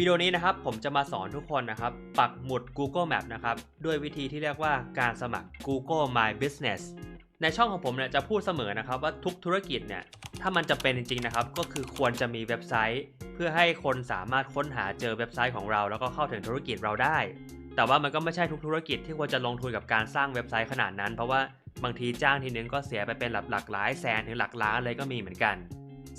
วิดีโอนี้นะครับผมจะมาสอนทุกคนนะครับ ปักหมุด Google Map นะครับด้วยวิธีที่เรียกว่าการสมัคร Google My Business ในช่องของผมเนี่ยจะพูดเสมอนะครับว่าทุกธุรกิจเนี่ยถ้ามันจะเป็นจริงๆนะครับ ก็คือควรจะมีเว็บไซต์ เพื่อให้คนสามารถค้นหาเจอเว็บไซต์ของเรา แล้วก็เข้าถึงธุรกิจเราได้ แต่ว่ามันก็ไม่ใช่ทุกธุรกิจที่ควรจะลงทุนกับการสร้างเว็บไซต์ขนาดนั้น เพราะว่าบางทีจ้างทีนึงก็เสียไปเป็นหลักหลักหลายแสนถึงหลักล้านเลยก็มีเหมือนกัน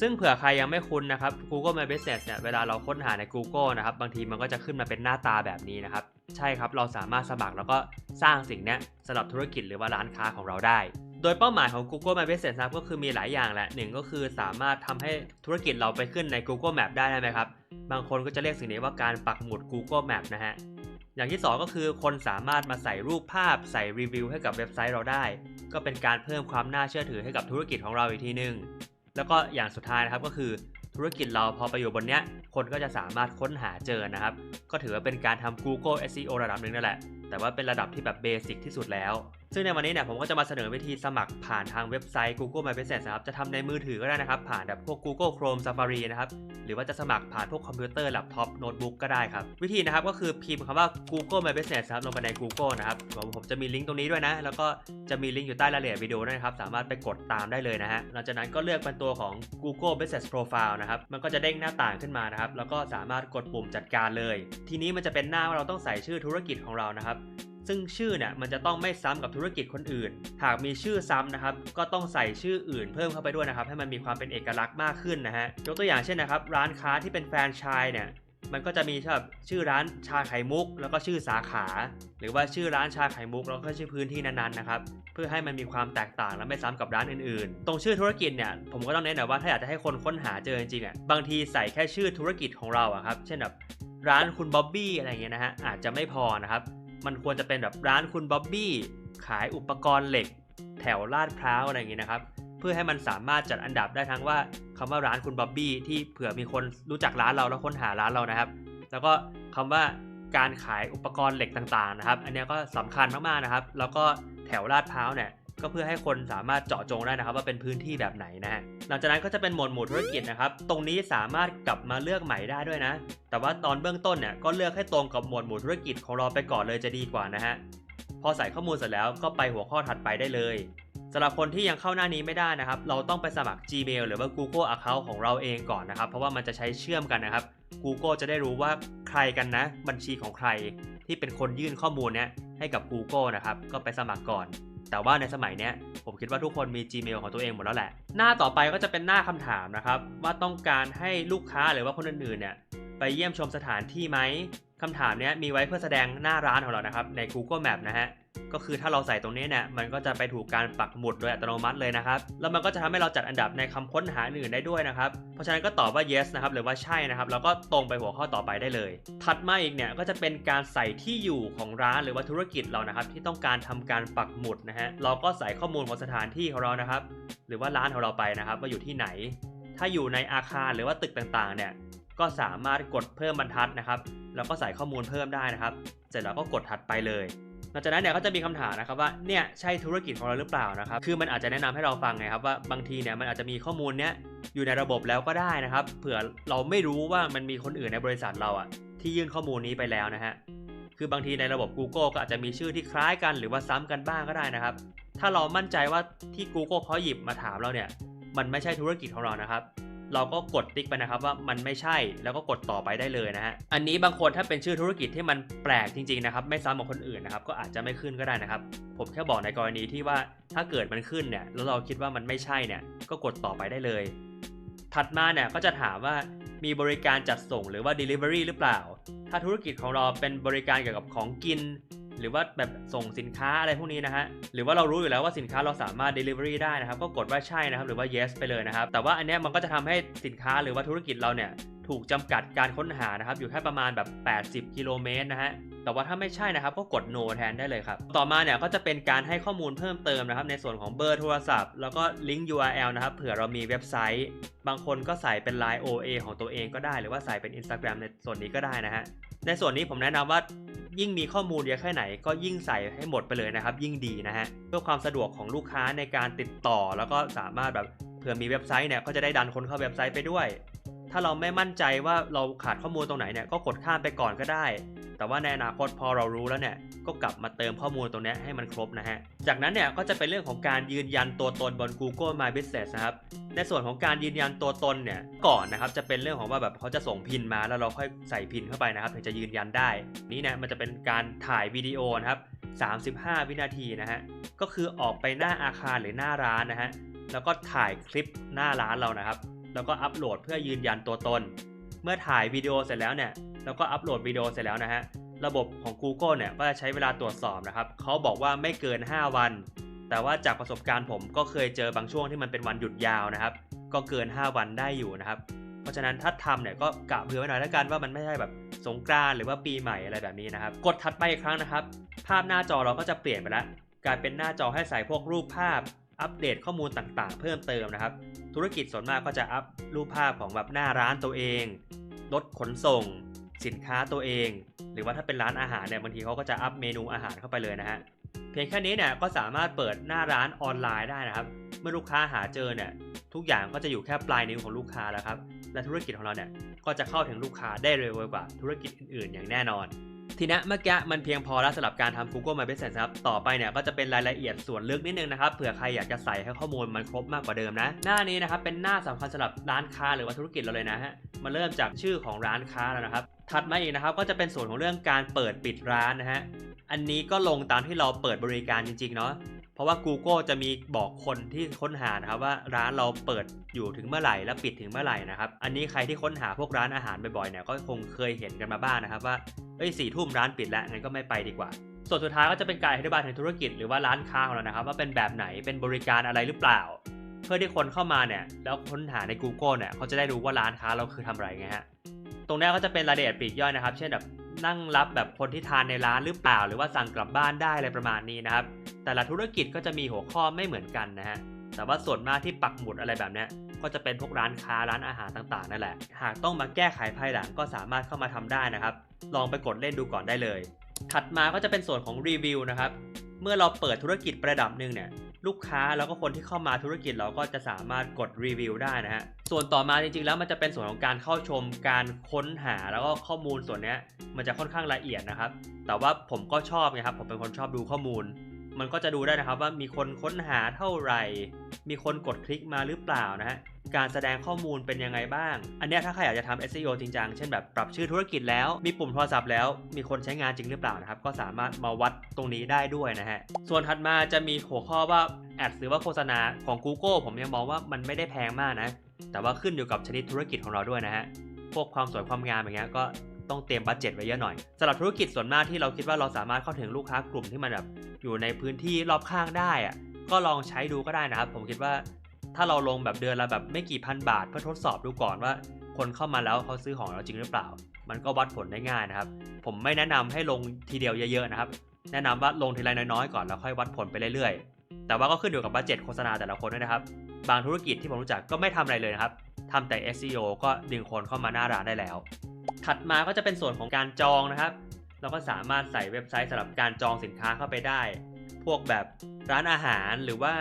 ซึ่งเผื่อใครยังไม่คุ้นนะครับ Google My Business เนี่ยเวลาเราค้นหาใน Google นะครับ บางทีมันก็จะขึ้นมาเป็นหน้าตาแบบนี้นะครับ ใช่ครับ เราสามารถสมัครแล้วก็สร้างสิ่งนี้สำหรับธุรกิจหรือว่าร้านค้าของเราได้ โดยเป้าหมายของ Google My Business นะครับก็คือมีหลายอย่างแหละหนึ่งก็คือสามารถทำให้ธุรกิจเราไปขึ้นใน Google Map ได้ใช่ไหมครับ บางคนก็จะเรียกสิ่งนี้ว่าการปักหมุด Google Map นะฮะอย่างที่ 2 ก็คือคนสามารถมาใส่รูปภาพใส่รีวิวให้กับเว็บไซต์เราได้ ก็เป็นการเพิ่มความน่าเชื่อถือให้กับธุรกิจของเราอีกทีหนึง แล้วก็อย่างสุดท้ายนะครับก็คือธุรกิจเราพอไปอยู่บนเนี้ยคนก็จะสามารถค้นหาเจอนะครับ ก็ถือว่าเป็นการทำ Google SEO ระดับหนึ่งนั่นแหละ แต่ว่าเป็นระดับที่แบบเบสิกที่สุดแล้วซึ่งในวันนี้เนี่ยผมก็จะมาเสนอวิธีสมัครผ่านทางเว็บไซต์ Google My Business นะครับ จะทำในมือถือก็ได้นะครับ ผ่านแบบพวก Google Chrome Safari นะครับ หรือว่าจะสมัครผ่านพวกคอมพิวเตอร์แล็ปท็อปโน้ตบุ๊กก็ได้ครับ วิธีนะครับก็คือพิมพ์คำว่า Google My Business ครับลงไปใน Google นะครับผมผมจะมีลิงก์ตรงนี้ด้วยนะ แล้วก็จะมีลิงก์อยู่ใต้รายละเอียดวิดีโอนะครับ สามารถไปกดตามได้เลยนะฮะ หลังจากนั้นก็เลือกเป็นตัวของ Google Business Profile นะครับ มันก็จะเด้งหน้าต่างขึ้นมานะครับ แล้วก็สามารถกดปุ่มจัดการเลย ทีนี้มันจะเป็นหน้าว่าเราต้องใส่ชื่อธุรกิจของเรานะครับ ซึ่งชื่อเนี่ยมันจะต้องไม่ซ้ำกับธุรกิจคนอื่น หากมีชื่อซ้ำนะครับก็ต้องใส่ชื่ออื่นเพิ่มเข้าไปด้วยนะครับ ให้มันมีความเป็นเอกลักษณ์มากขึ้นนะฮะยกตัวอย่างเช่นนะครับ ร้านค้าที่เป็นแฟรนไชส์เนี่ยมันก็จะมีแบบชื่อร้านชาไข่มุก แล้วก็ชื่อสาขา หรือว่าชื่อร้านชาไข่มุก แล้วก็ชื่อพื้นที่นั้นๆนะครับเพื่อให้มันมีความแตกต่างและไม่ซ้ำกับร้านอื่นๆ ตรงชื่อธุรกิจเนี่ยผมก็ต้องเน้นหน่อยว่าถ้าอยากจะให้คนค้นหาเจอจริงๆอะบางทีใส่แค่ชื่อธุรกิจของเราอะครับเช่นแบบร้านคุณบ๊อบบี้อะไรเงี้ยนะฮะอาจจะไม่พอนะครับ มันควรจะเป็นแบบร้านคุณบ๊อบบี้ขายอุปกรณ์เหล็ก แถวลาดพร้าวอะไรอย่างงี้นะครับ เพื่อให้มันสามารถจัดอันดับได้ทั้งว่าคำว่าร้านคุณบ๊อบบี้ที่เผื่อมีคนรู้จักร้านเราแล้วค้นหาร้านเรานะครับ แล้วก็คำว่าการขายอุปกรณ์เหล็กต่างๆนะครับ อันนี้ก็สำคัญมากๆนะครับ แล้วก็แถวลาดพร้าวเนี่ย ก็เพื่อให้คนสามารถเจาะจงได้นะครับ ว่าเป็นพื้นที่แบบไหนนะฮะหลังจากนั้นก็จะเป็นหมวดหมู่ธุรกิจนะครับ ตรงนี้สามารถกลับมาเลือกใหม่ได้ด้วยนะ แต่ว่าตอนเบื้องต้นเนี่ยก็เลือกให้ตรงกับหมวดหมู่ธุรกิจของเราไปก่อนเลยจะดีกว่านะฮะพอใส่ข้อมูลเสร็จแล้วก็ไปหัวข้อถัดไปได้เลยสำหรับคนที่ยังเข้าหน้านี้ไม่ได้นะครับ เราต้องไปสมัคร Gmail หรือว่า Google Account ของเราเองก่อนนะครับ เพราะว่ามันจะใช้เชื่อมกันนะครับ Google จะได้รู้ว่าใครกันนะ บัญชีของใครที่เป็นคนยื่นข้อมูลเนี้ยให้กับ Google นะครับ ก็ไปสมัครก่อน แต่ว่าในสมัยเนี้ยผมคิดว่าทุกคนมี Gmail ของตัวเองหมดแล้วแหละ หน้าต่อไปก็จะเป็นหน้าคำถามนะครับ ว่าต้องการให้ลูกค้าหรือว่าคนอื่นๆเนี่ยไปเยี่ยมชมสถานที่ไหมคำถามเนี้ยมีไว้เพื่อแสดงหน้าร้านของเรานะครับใน Google Map นะฮะ ก็คือถ้าเราใส่ตรงนี้เนี่ยมันก็จะไปถูกการปักหมุดโดยอัตโนมัติเลยนะครับ แล้วมันก็จะทำให้เราจัดอันดับในคำค้นหาอื่นได้ด้วยนะครับ เพราะฉะนั้นก็ตอบว่า yes นะครับหรือว่าใช่นะครับ แล้วก็ตรงไปหัวข้อต่อไปได้เลย ถัดมาอีกเนี่ยก็จะเป็นการใส่ที่อยู่ของร้านหรือว่าธุรกิจเรานะครับ ที่ต้องการทำการปักหมุดนะฮะเราก็ใส่ข้อมูลของสถานที่ของเรานะครับ หรือว่าร้านของเราไปนะครับ ว่าอยู่ที่ไหน ถ้าอยู่ในอาคารหรือว่าตึกต่างๆ เนี่ยก็สามารถกดเพิ่มบรรทัดนะครับ แล้วก็ใส่ข้อมูลเพิ่มได้นะครับ เสร็จแล้วก็กดถัดไปเลย หลังจากนั้นเนี่ยก็จะมีคำถามนะครับว่าเนี่ยใช่ธุรกิจของเราหรือเปล่านะครับคือมันอาจจะแนะนำให้เราฟังไงครับว่าบางทีเนี่ยมันอาจจะมีข้อมูลเนี้ยอยู่ในระบบแล้วก็ได้นะครับ เผื่อเราไม่รู้ว่ามันมีคนอื่นในบริษัทเราอะที่ยื่นข้อมูลนี้ไปแล้วนะฮะคือบางทีในระบบ Google ก็อาจจะมีชื่อที่คล้ายกันหรือว่าซ้ำกันบ้างก็ได้นะครับ ถ้าเรามั่นใจว่าที่ Google เขาหยิบมาถามเราเนี่ย มันไม่ใช่ธุรกิจของเรานะครับ เราก็กดติ๊กไปนะครับว่ามันไม่ใช่แล้วก็กดต่อไปได้เลยนะฮะอันนี้บางคนถ้าเป็นชื่อธุรกิจที่มันแปลกจริงๆนะครับไม่ซ้ำกับคนอื่นนะครับก็อาจจะไม่ขึ้นก็ได้นะครับ ผมแค่บอกในกรณีที่ว่าถ้าเกิดมันขึ้นเนี่ยแล้วเราคิดว่ามันไม่ใช่เนี่ยก็กดต่อไปได้เลย ถัดมาเนี่ยก็จะถามว่ามีบริการจัดส่งหรือว่า Delivery หรือเปล่า ถ้าธุรกิจของเราเป็นบริการเกี่ยวกับของกิน หรือว่าแบบส่งสินค้าอะไรพวกนี้นะฮะหรือว่าเรารู้อยู่แล้วว่าสินค้าเราสามารถ delivery ได้นะครับก็กดว่าใช่นะครับหรือว่า yes ไปเลยนะครับ แต่ว่าอันเนี้ยมันก็จะทำให้สินค้าหรือว่าธุรกิจเราเนี่ยถูกจำกัดการค้นหานะครับอยู่แค่ประมาณแบบ 80 กิโลเมตรนะฮะแต่ว่าถ้าไม่ใช่นะครับก็กด no แทนได้เลยครับ ต่อมาเนี่ยก็จะเป็นการให้ข้อมูลเพิ่มเติมนะครับในส่วนของเบอร์โทรศัพท์ แล้วก็ลิงก์ URL นะครับเผื่อเรามีเว็บไซต์ บางคนก็ใส่เป็น Line OA ของตัวเองก็ได้ หรือว่าใส่เป็น Instagram ในส่วนนี้ก็ได้นะฮะ ในส่วนนี้ผมแนะนำว่ายิ่งมีข้อมูลเยอะแค่ไหนก็ยิ่งใส่ให้หมดไปเลยนะครับ ยิ่งดีนะฮะเพื่อความสะดวกของลูกค้าในการติดต่อ แล้วก็สามารถแบบเผื่อมีเว็บไซต์เนี่ยก็จะได้ดันคนเข้าเว็บไซต์ไปด้วย ถ้าเราไม่มั่นใจว่าเราขาดข้อมูลตรงไหนเนี่ยก็กดข้ามไปก่อนก็ได้ แต่ว่าในอนาคตพอเรารู้แล้วเนี่ยก็กลับมาเติมข้อมูลตรงนี้ให้มันครบนะฮะ จากนั้นเนี่ยก็จะเป็นเรื่องของการยืนยันตัวตนบน Google My Business นะครับ ในส่วนของการยืนยันตัวตนเนี่ยก่อนนะครับจะเป็นเรื่องของว่าแบบเขาจะส่งพินมาแล้วเราค่อยใส่พินเข้าไปนะครับถึงจะยืนยันได้ นี่นี่ยมันจะเป็นการถ่ายวิดีโอนะครับ35 วินาทีนะฮะ ก็คือออกไปหน้าอาคารหรือหน้าร้านนะฮะ แล้วก็ถ่ายคลิปหน้าร้านเรานะครับ แล้วก็อัปโหลดเพื่อยืนยันตัวตน เมื่อถ่ายวิดีโอเสร็จแล้วเนี่ยแล้วก็อัปโหลดวิดีโอเสร็จแล้วนะฮะระบบของ Google เนี่ยก็จะใช้เวลาตรวจสอบนะครับเขาบอกว่าไม่เกิน 5 วัน แต่ว่าจากประสบการณ์ผมก็เคยเจอบางช่วงที่มันเป็นวันหยุดยาวนะครับ ก็เกิน 5 วันได้อยู่นะครับ เพราะฉะนั้นถ้าทำเนี่ยก็กะเผื่อไว้หน่อยแล้วกันว่ามันไม่ใช่แบบสงกรานต์หรือว่าปีใหม่อะไรแบบนี้นะครับ กดถัดไปอีกครั้งนะครับ ภาพหน้าจอเราก็จะเปลี่ยนไปแล้วกลายเป็นหน้าจอให้ใส่พวกรูปภาพ อัปเดตข้อมูลต่างๆ เพิ่มเติมนะครับ ธุรกิจส่วนมากก็จะอัพรูปภาพของแบบหน้าร้านตัวเองรถขนส่ง สินค้าตัวเอง หรือว่าถ้าเป็นร้านอาหารเนี่ยบางทีเขาก็จะอัพเมนูอาหารเข้าไปเลยนะฮะเพียงแค่นี้เนี่ยก็สามารถเปิดหน้าร้านออนไลน์ได้นะครับ เมื่อลูกค้าหาเจอเนี่ยทุกอย่างก็จะอยู่แค่ปลายนิ้วของลูกค้าแล้วครับและธุรกิจของเราเนี่ยก็จะเข้าถึงลูกค้าได้เร็วกว่าธุรกิจอื่นๆ อย่างแน่นอน ทีนี้เมื่อกี้มันเพียงพอแล้วสำหรับการทำ Google My Business ครับ ต่อไปเนี่ยก็จะเป็นรายละเอียดส่วนลึกนิดนึงนะครับ เผื่อใครอยากจะใส่ให้ข้อมูลมันครบมากกว่าเดิมนะ หน้านี้นะครับเป็นหน้าสำคัญสำหรับร้านค้าหรือว่าธุรกิจเราเลยนะฮะ มาเริ่มจากชื่อของร้านค้าแล้วนะครับ ถัดมาอีกนะครับก็จะเป็นส่วนของเรื่องการเปิดปิดร้านนะฮะ อันนี้ก็ลงตามที่เราเปิดบริการจริงๆเนาะ เพราะว่า Google จะมีบอกคนที่ค้นหานะครับว่าร้านเราเปิดอยู่ถึงเมื่อไหร่และปิดถึงเมื่อไหร่นะครับ อันนี้ใครที่ค้นหาพวกร้านอาหารบ่อยๆเนี่ยก็คงเคยเห็นกันมาบ้างนะครับว่าเอ้ยสี่ทุ่มร้านปิดแล้วงั้นก็ไม่ไปดีกว่า ส่วนสุดท้ายก็จะเป็นการอธิบายถึงธุรกิจหรือว่าร้านค้าของเรานะครับ ว่าเป็นแบบไหนเป็นบริการอะไรหรือเปล่า เพื่อที่คนเข้ามาเนี่ยแล้วค้นหาใน Google เนี่ยเขาจะได้รู้ว่าร้านค้าเราคือทำอะไรไงฮะตรงนี้ก็จะเป็นรายละเอียดปลีกย่อยนะครับ เช่นแบบ นั่งรับแบบคนที่ทานในร้านหรือเปล่า หรือว่าสั่งกลับบ้านได้อะไรประมาณนี้นะครับ แต่ละธุรกิจก็จะมีหัวข้อไม่เหมือนกันนะฮะแต่ว่าส่วนมากที่ปักหมุดอะไรแบบเนี้ยก็จะเป็นพวกร้านค้าร้านอาหารต่างๆนั่นแหละ หากต้องมาแก้ไขภายหลังก็สามารถเข้ามาทำได้นะครับ ลองไปกดเล่นดูก่อนได้เลย ถัดมาก็จะเป็นส่วนของรีวิวนะครับ เมื่อเราเปิดธุรกิจประดับหนึ่งเนี่ย ลูกค้าแล้วก็คนที่เข้ามาธุรกิจเราก็จะสามารถกดรีวิวได้นะฮะส่วนต่อมาจริงๆแล้วมันจะเป็นส่วนของการเข้าชมการค้นหาแล้วก็ข้อมูลส่วนนี้มันจะค่อนข้างละเอียดนะครับ แต่ว่าผมก็ชอบนะครับผมเป็นคนชอบดูข้อมูล มันก็จะดูได้นะครับว่ามีคนค้นหาเท่าไหร่ มีคนกดคลิกมาหรือเปล่านะฮะ การแสดงข้อมูลเป็นยังไงบ้าง อันนี้ถ้าใครอยากจะทำ SEO จริงจัง เช่นแบบปรับชื่อธุรกิจแล้ว มีปุ่มโทรศัพท์แล้ว มีคนใช้งานจริงหรือเปล่านะครับ ก็สามารถมาวัดตรงนี้ได้ด้วยนะฮะ ส่วนถัดมาจะมีหัวข้อว่าแอดหรือว่าโฆษณาของ Google ผมยังมองว่ามันไม่ได้แพงมากนะ แต่ว่าขึ้นอยู่กับชนิดธุรกิจของเราด้วยนะฮะ พวกความสวยความงามอย่างเงี้ยก็ ต้องเตรียมบัตเจ็ตไว้เยอะหน่อยสำหรับธุรกิจส่วนมากที่เราคิดว่าเราสามารถเข้าถึงลูกค้ากลุ่มที่มันแบบอยู่ในพื้นที่รอบข้างได้อะก็ลองใช้ดูก็ได้นะครับ ผมคิดว่า ถ้าเราลงแบบเดือนละแบบไม่กี่พันบาทเพื่อทดสอบดูก่อนว่า คนเข้ามาแล้วเขาซื้อของเราจริงหรือเปล่า มันก็วัดผลได้ง่ายนะครับ ผมไม่แนะนำให้ลงทีเดียวเยอะๆนะครับ แนะนำว่าลงทีละน้อยๆก่อนแล้วค่อยวัดผลไปเรื่อยๆ แต่ว่าก็ขึ้นอยู่กับบัตเจ็ตโฆษณาแต่ละคนด้วยนะครับ บางธุรกิจที่ผมรู้จักก็ไม่ทำอะไรเลยนะครับทำแต่ SEO ก็ดึงคนเข้ามาหน้าร้านได้แล้ว ถัดมาก็จะเป็นส่วนของการจองนะครับ เราก็สามารถใส่เว็บไซต์สำหรับการจองสินค้าเข้าไปได้ พวกแบบร้านอาหารหรือว่า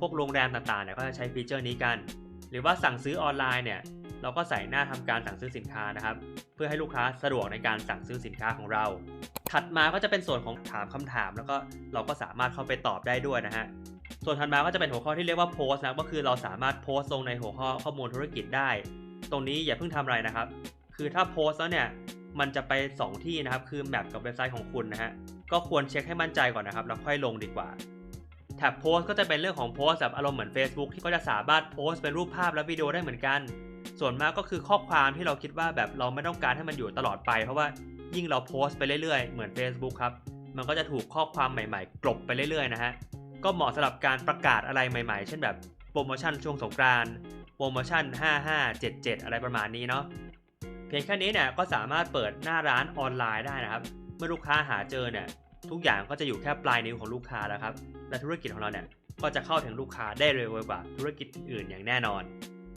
พวกโรงแรมต่างๆเนี่ยก็จะใช้ฟีเจอร์นี้กัน หรือว่าสั่งซื้อออนไลน์เนี่ยเราก็ใส่หน้าทำการสั่งซื้อสินค้านะครับ เพื่อให้ลูกค้าสะดวกในการสั่งซื้อสินค้าของเรา ถัดมาก็จะเป็นส่วนของถามคำถาม แล้วก็เราก็สามารถเข้าไปตอบได้ด้วยนะฮะส่วนถัดมาก็จะเป็นหัวข้อที่เรียกว่าโพสต์นะก็คือเราสามารถโพสต์ลงในหัวข้อข้อมูลธุรกิจได้ ตรงนี้อย่าเพิ่งทำอะไรนะครับ คือถ้าโพสต์แล้วเนี่ยมันจะไป 2 ที่นะครับ คือแมปกับเว็บไซต์ของคุณนะฮะ ก็ควรเช็คให้มั่นใจก่อนนะครับ แล้วค่อยลงดีกว่า แท็บโพสต์ก็จะเป็นเรื่องของโพสต์แบบอารมณ์เหมือน Facebook ที่ก็จะสามารถโพสต์เป็นรูปภาพและวิดีโอได้เหมือนกัน ส่วนมากก็คือข้อความที่เราคิดว่าแบบเราไม่ต้องการให้มันอยู่ตลอดไป เพราะว่ายิ่งเราโพสต์ไปเรื่อยๆ เหมือน Facebook ครับ มันก็จะถูกข้อความใหม่ๆ กลบไปเรื่อยๆนะฮะ ก็เหมาะสำหรับการประกาศอะไรใหม่ๆ เช่นแบบโปรโมชั่นช่วงสงกรานต์ โปรโมชั่น 5577 อะไรประมาณนี้เนาะ เพียงแค่นี้เนี่ยก็สามารถเปิดหน้าร้านออนไลน์ได้นะครับ เมื่อลูกค้าหาเจอเนี่ยทุกอย่างก็จะอยู่แค่ปลายนิ้วของลูกค้าแล้วครับ และธุรกิจของเราเนี่ยก็จะเข้าถึงลูกค้าได้เร็วกว่าธุรกิจอื่นอย่างแน่นอน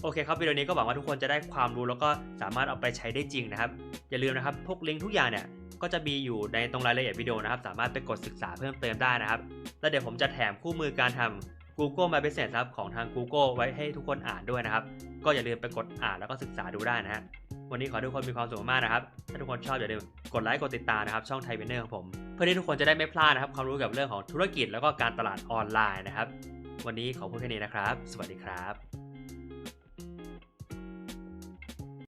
โอเคครับวิดีโอนี้ก็หวังว่าทุกคนจะได้ความรู้แล้วก็สามารถเอาไปใช้ได้จริงนะครับ อย่าลืมนะครับพวกลิงก์ทุกอย่างเนี่ยก็จะมีอยู่ในตรงรายละเอียดวิดีโอนะครับ สามารถไปกดศึกษาเพิ่มเติมได้นะครับ แล้วเดี๋ยวผมจะแถมคู่มือการทำ Google My Business ครับของทาง Google ไว้ให้ทุกคนอ่านด้วยนะครับ ก็อย่าลืมไปกดอ่านแล้วก็ศึกษาดูได้นะฮะ วันนี้ขอให้ทุกคนมีความสุขมากนะครับ ถ้าทุกคนชอบอย่าลืมกดไลค์กดติดตามนะครับช่องไทยเบเนอร์ของผม เพื่อที่ทุกคนจะได้ไม่พลาดนะครับความรู้เกี่ยวกับเรื่องของธุรกิจแล้วก็การตลาดออนไลน์นะครับ วันนี้ขอพูดแค่นี้นะครับ สวัสดีครับ